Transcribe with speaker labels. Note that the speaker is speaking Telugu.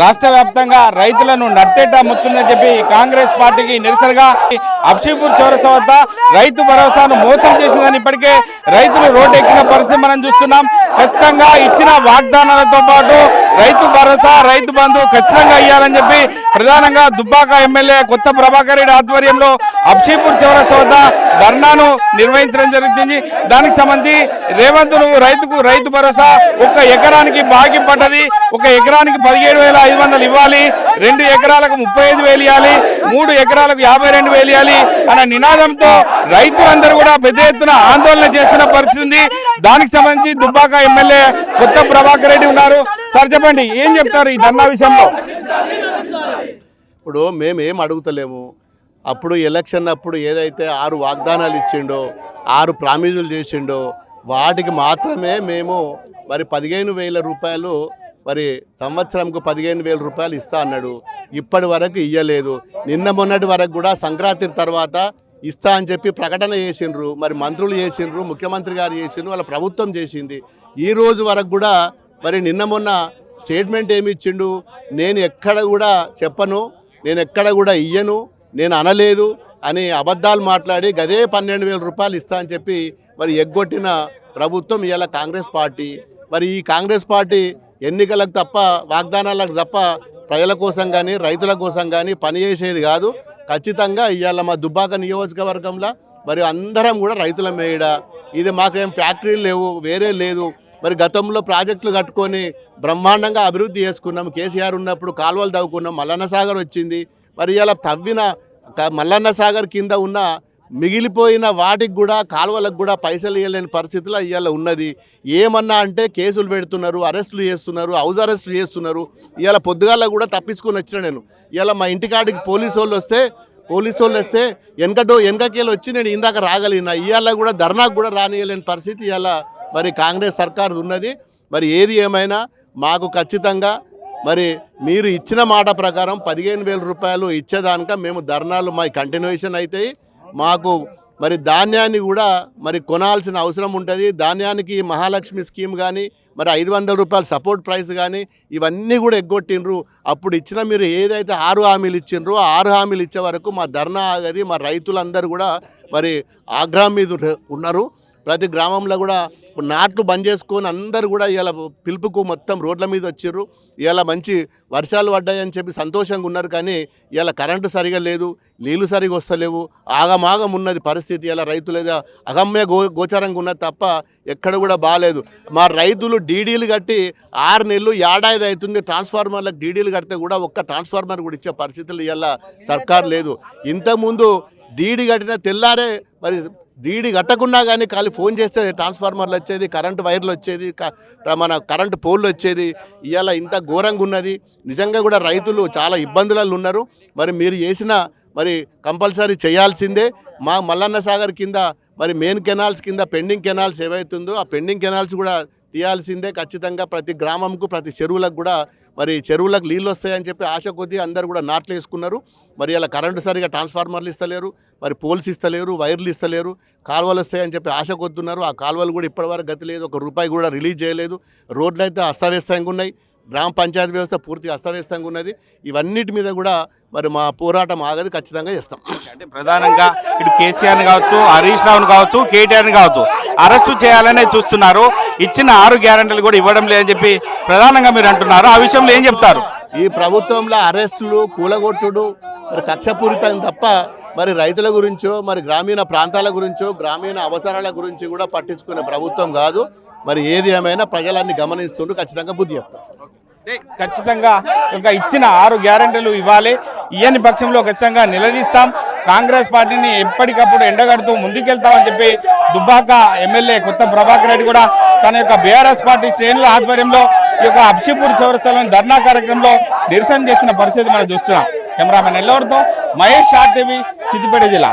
Speaker 1: రాష్ట్ర వ్యాప్తంగా రైతులను నట్టేట ముత్తుందని చెప్పి కాంగ్రెస్ పార్టీకి నిరసనగా అబ్షీపూర్ చౌరస వద్ద రైతు భరోసాను మోసం చేసిందని ఇప్పటికే రైతులు రోడ్డు ఎక్కిన పరిస్థితి మనం చూస్తున్నాం. ఖచ్చితంగా ఇచ్చిన వాగ్దానాలతో పాటు రైతు భరోసా రైతు బంధు ఖచ్చితంగా ఇవ్వాలని చెప్పి ప్రధానంగా దుబ్బాక ఎమ్మెల్యే కొత్త ప్రభాకర్ రెడ్డి ఆధ్వర్యంలో అబ్షీపూర్ చౌరస్తా వద్ద ధర్నాను నిర్వహించడం జరుగుతుంది. దానికి సంబంధించి రేవంత్ రైతుకు రైతు భరోసా ఒక ఎకరానికి బాకీ పడ్డది. ఒక ఎకరానికి పదిహేడు వేల ఐదు వందలు ఇవ్వాలి. రెండు ఎకరాలకు ముప్పై ఐదు వేలు ఇవ్వాలి మూడు ఎకరాలకు యాభై రెండు వేలు ఇవ్వాలి అనే నినాదంతో రైతులందరూ కూడా పెద్ద ఎత్తున ఆందోళన చేస్తున్న పరిస్థితి దానికి సంబంధించి దుబ్బాక ఎమ్మెల్యే కొత్త ప్రభాకర్ రెడ్డి ఉన్నారు. సార్ చెప్పండి ఏం చెప్తారు ఈ ధర్నా విషయంలో?
Speaker 2: ఇప్పుడు మేము ఏం అడుగుతలేము. అప్పుడు ఎలక్షన్ అప్పుడు ఏదైతే ఆరు వాగ్దానాలు ఇచ్చిండో ఆరు ప్రామిజులు చేసిండో వాటికి మాత్రమే మేము మరి పదిహేను వేల రూపాయలు మరి సంవత్సరంకు పదిహేను వేల రూపాయలు ఇస్తా అన్నాడు. ఇప్పటి వరకు ఇయ్యలేదు. నిన్న మొన్నటి వరకు కూడా సంక్రాంతి తర్వాత ఇస్తా అని చెప్పి ప్రకటన చేసిండ్రు మరి మంత్రులు చేసిండ్రు ముఖ్యమంత్రి గారు చేసిండ్రు వాళ్ళ ప్రభుత్వం చేసింది. ఈ రోజు వరకు కూడా మరి నిన్న మొన్న స్టేట్మెంట్ ఏమి ఇచ్చిండు? నేను ఎక్కడ కూడా చెప్పను నేను ఎక్కడ కూడా ఇయ్యను నేను అనలేదు అని అబద్ధాలు మాట్లాడి గదే పన్నెండు వేల రూపాయలు ఇస్తా అని చెప్పి మరి ఎగ్గొట్టిన ప్రభుత్వం ఇవాళ కాంగ్రెస్ పార్టీ. మరి ఈ కాంగ్రెస్ పార్టీ ఎన్నికలకు తప్ప వాగ్దానాలకు తప్ప ప్రజల కోసం కానీ రైతుల కోసం కానీ పనిచేసేది కాదు. ఖచ్చితంగా ఇవాళ మా దుబ్బాక నియోజకవర్గంలో మరి అందరం కూడా రైతుల మేడ. ఇది మాకేం ఫ్యాక్టరీలు లేవు వేరే లేదు. మరి గతంలో ప్రాజెక్టులు కట్టుకొని బ్రహ్మాండంగా అభివృద్ధి చేసుకున్నాం. కేసీఆర్ ఉన్నప్పుడు కాలువలు తవ్వుకున్నాం. మల్లన్న సాగర్ వచ్చింది. మరి ఇలా తవ్విన మల్లన్న సాగర్ కింద ఉన్న మిగిలిపోయిన వాటికి కూడా కాలువలకు కూడా పైసలు ఇవ్వలేని పరిస్థితిలో ఇవాళ ఉన్నది. ఏమన్నా అంటే కేసులు పెడుతున్నారు అరెస్టులు చేస్తున్నారు హౌస్ అరెస్టులు చేస్తున్నారు. ఇవాళ పొద్దుగాల కూడా తప్పించుకొని వచ్చిన నేను. ఇవాళ మా ఇంటికాడికి పోలీసు వాళ్ళు వస్తే పోలీసు వాళ్ళు వస్తే వెనకటో వెనకకేళ్ళు వచ్చి నేను ఇందాక రాగలిగిన. ఇవాళ కూడా ధర్నాకు కూడా రానియలేని పరిస్థితి ఇవాళ మరి కాంగ్రెస్ సర్కార్ ఉన్నది. మరి ఏది ఏమైనా మాకు ఖచ్చితంగా మరి మీరు ఇచ్చిన మాట ప్రకారం పదిహేను వేల రూపాయలు ఇచ్చేదానిక మేము ధర్నాలు మా కంటిన్యూషన్ అవుతాయి మాకు మరి ధాన్యాన్ని కూడా మరి కొనాల్సిన అవసరం ఉంటుంది. ధాన్యానికి మహాలక్ష్మి స్కీమ్ కానీ మరి ఐదు వందల రూపాయల సపోర్ట్ ప్రైస్ కానీ ఇవన్నీ కూడా ఎగ్గొట్టిండ్రు. అప్పుడు ఇచ్చిన మీరు ఏదైతే ఆరు హామీలు ఇచ్చిండ్రో ఆ ఆరు హామీలు ఇచ్చే వరకు మా ధర్నా ఆగది మా రైతులందరూ కూడా మరి ఆగ్రహం మీద ఉన్నారు. ప్రతి గ్రామంలో కూడా నాట్లు బంద్ చేసుకొని అందరు కూడా ఇలా పిలుపుకు మొత్తం రోడ్ల మీద వచ్చారు ఇలా మంచి వర్షాలు పడ్డాయని చెప్పి సంతోషంగా ఉన్నారు కానీ ఇలా కరెంటు సరిగా లేదు నీళ్ళు సరిగా వస్తలేవు. ఆగమాగం ఉన్నది పరిస్థితి ఇలా రైతులు అగమ్య గో గోచరంగా ఉన్నది తప్ప ఎక్కడ కూడా బాగాలేదు మా రైతులు డీడీలు కట్టి ఆరు నెలలు ఏడాది అవుతుంది ట్రాన్స్ఫార్మర్లకు డీడీలు కడితే కూడా ఒక్క ట్రాన్స్ఫార్మర్ కూడా ఇచ్చే పరిస్థితులు ఇలా సర్కారు లేదు. ఇంతకుముందు డీడీ కట్టిన తెల్లారే మరి డీడీ కట్టకున్నా కానీ ఖాళీ ఫోన్ చేస్తే ట్రాన్స్ఫార్మర్లు వచ్చేది కరెంటు వైర్లు వచ్చేది క- మన కరెంటు పోల్లు వచ్చేది. ఇవాళ ఇంత ఘోరంగా ఉన్నది. నిజంగా కూడా రైతులు చాలా ఇబ్బందులలో ఉన్నారు. మరి మీరు చేసిన మరి కంపల్సరీ చేయాల్సిందే. మా మల్లన్న సాగర్ కింద మరి మెయిన్ కెనాల్స్ కింద పెండింగ్ కెనాల్స్ ఏవైతుందో ఆ పెండింగ్ కెనాల్స్ కూడా తీయాల్సిందే ఖచ్చితంగా ప్రతి గ్రామంకు ప్రతి చెరువులకు కూడా మరి చెరువులకు నీళ్ళు వస్తాయని చెప్పి ఆశ కొద్దీ అందరు కూడా నాట్లు వేసుకున్నారు. మరి అలా కరెంటు సరిగా ట్రాన్స్ఫార్మర్లు ఇస్తలేరు మరి పోల్స్ ఇస్తలేరు వైర్లు ఇస్తలేరు కాలువలు వస్తాయని చెప్పి ఆశ కొద్దున్నారు. ఆ కాలువలు కూడా ఇప్పటివరకు గతి లేదు. ఒక రూపాయి కూడా రిలీజ్ చేయలేదు. రోడ్లు అయితే అస్తవ్యస్తంగా ఉన్నాయి. గ్రామ పంచాయతీ వ్యవస్థ పూర్తిగా అస్తవ్యస్తంగా ఉన్నది. ఇవన్నిటి మీద కూడా మరి మా పోరాటం ఆగది ఖచ్చితంగా చేస్తాం.
Speaker 1: అంటే ప్రధానంగా ఇటు కేసీఆర్ని కావచ్చు హరీష్ రావుని కావచ్చు కేటీఆర్ని కావచ్చు అరెస్టు చేయాలనే చూస్తున్నారు. ఇచ్చిన ఆరు గ్యారంటీలు కూడా ఇవ్వడం లేదని చెప్పి ప్రధానంగా మీరు అంటున్నారు. ఆ విషయంలో ఏం చెప్తారు?
Speaker 2: ఈ ప్రభుత్వంలో అరెస్టులు కూలగొట్టుడు మరి కక్షపూరితం తప్ప మరి రైతుల గురించో మరి గ్రామీణ ప్రాంతాల గురించో గ్రామీణ అవసరాల గురించి కూడా పట్టించుకునే ప్రభుత్వం కాదు. మరి ఏది ఏమైనా ప్రజలన్నీ గమనిస్తుంటూ ఖచ్చితంగా బుద్ధి
Speaker 1: చెప్తారు ఖచ్చితంగా ఒక ఇచ్చిన ఆరు గ్యారెంటీలు ఇవ్వాలి. ఇయ్యని పక్షంలో ఖచ్చితంగా నిలదీస్తాం. కాంగ్రెస్ పార్టీని ఎప్పటికప్పుడు ఎండగడుతూ ముందుకెళ్తామని చెప్పి దుబ్బాక ఎమ్మెల్యే కొత్త ప్రభాకర్ రెడ్డి కూడా తన యొక్క బీఆర్ఎస్ పార్టీ శ్రేణుల ఆధ్వర్యంలో ఈ యొక్క అబ్షిపూర్ చౌరస్తాలోని ధర్నా కార్యక్రమంలో నిరసన చేసిన పరిస్థితి మనం చూస్తున్నాం. కెమెరామెన్ ఎల్లవరితో మహేష్ షార్ టీవీ సిద్దిపేట జిల్లా.